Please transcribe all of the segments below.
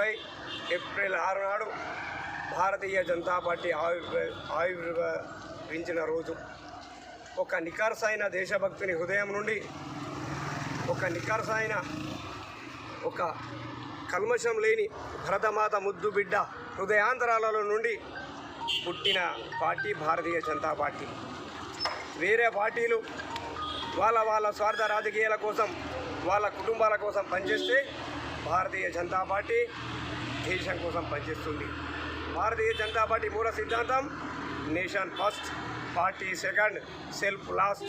ముప్పై ఏప్రిల్ ఆరు నాడు భారతీయ జనతా పార్టీ ఆవిర్భ ఆవిర్భవించిన రోజు. ఒక నికార్సైన దేశభక్తిని హృదయం నుండి ఒక నికార్సైన ఒక కల్మషం లేని భరతమాత ముద్దు బిడ్డ హృదయాంతరాలలో నుండి పుట్టిన పార్టీ భారతీయ జనతా పార్టీ. వేరే పార్టీలు వాళ్ళ వాళ్ళ స్వార్థ రాజకీయాల కోసం వాళ్ళ కుటుంబాల కోసం పనిచేస్తే భారతీయ జనతా పార్టీ దేశం కోసం పనిచేస్తుంది. భారతీయ జనతా పార్టీ మూల సిద్ధాంతం nation first party second self last.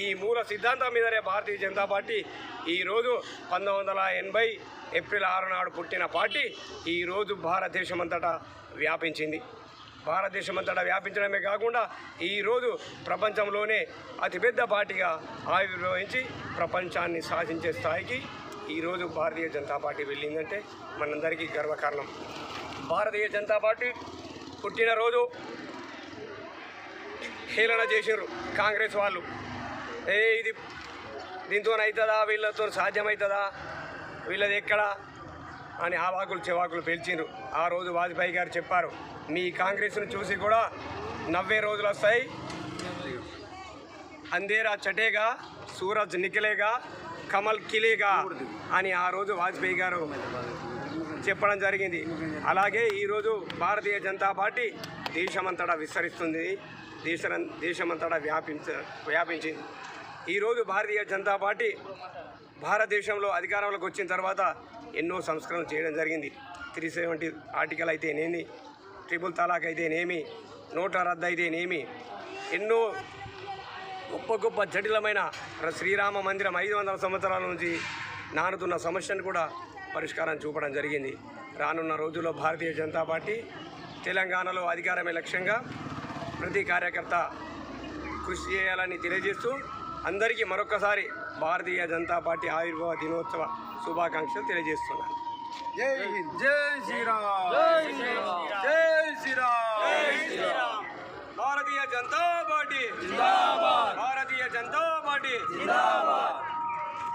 ఈ మూల సిద్ధాంతం మీదనే భారతీయ జనతా పార్టీ ఈరోజు పంతొమ్మిది వందల ఎనభై ఏప్రిల్ ఆరు నాడు పుట్టిన పార్టీ ఈరోజు భారతదేశమంతటా వ్యాపించింది. భారతదేశమంతటా వ్యాపించడమే కాకుండా ఈరోజు ప్రపంచంలోనే అతిపెద్ద పార్టీగా ఆవిర్భవించి ప్రపంచాన్ని సాధించే స్థాయికి ఈరోజు భారతీయ జనతా పార్టీ వెళ్ళిందంటే మనందరికీ గర్వకారణం. భారతీయ జనతా పార్టీ పుట్టినరోజు హేళన చేసారు కాంగ్రెస్ వాళ్ళు. ఏ ఇది దీంతో అవుతుందా వీళ్ళతో సాధ్యమవుతుందా వీళ్ళది ఎక్కడా? అని ఆవాకులు చెవాకులు పేల్చిండ్రు ఆ రోజు వాజ్పేయి గారు చెప్పారు మీ కాంగ్రెస్ను చూసి కూడా నవ్వే రోజులు వస్తాయి. అందేరా చటేగా సూరజ్ నిఖిలేగా కమల్ కిలేగా అని ఆ రోజు వాజ్పేయి గారు చెప్పడం జరిగింది. అలాగే ఈరోజు భారతీయ జనతా పార్టీ దేశమంతటా విస్తరిస్తుంది. దేశ దేశమంతటా వ్యాపించ వ్యాపించింది ఈరోజు భారతీయ జనతా పార్టీ భారతదేశంలో అధికారంలోకి వచ్చిన తర్వాత ఎన్నో సంస్కరణలు చేయడం జరిగింది. త్రీ సెవెంటీ ఆర్టికల్ అయితేనేమి ట్రిపుల్ తలాక్ అయితేనేమి నోట్ల రద్దు అయితేనేమి ఎన్నో గొప్ప గొప్ప జటిలమైన శ్రీరామ మందిరం ఐదు వందల సంవత్సరాల నుంచి నానుతున్న సమస్యను కూడా పరిష్కారం చూపడం జరిగింది. రానున్న రోజుల్లో భారతీయ జనతా పార్టీ తెలంగాణలో అధికారమే లక్ష్యంగా ప్రతి కార్యకర్త కృషి చేయాలని తెలియజేస్తూ అందరికీ మరొకసారి భారతీయ జనతా పార్టీ ఆవిర్భావ దినోత్సవ శుభాకాంక్షలు తెలియజేస్తున్నాను. జై హింద్. జై శ్రీరామ్. జై శ్రీరామ్. జై శ్రీరామ్. భారతీయ జనతా పార్టీ. 知道吗？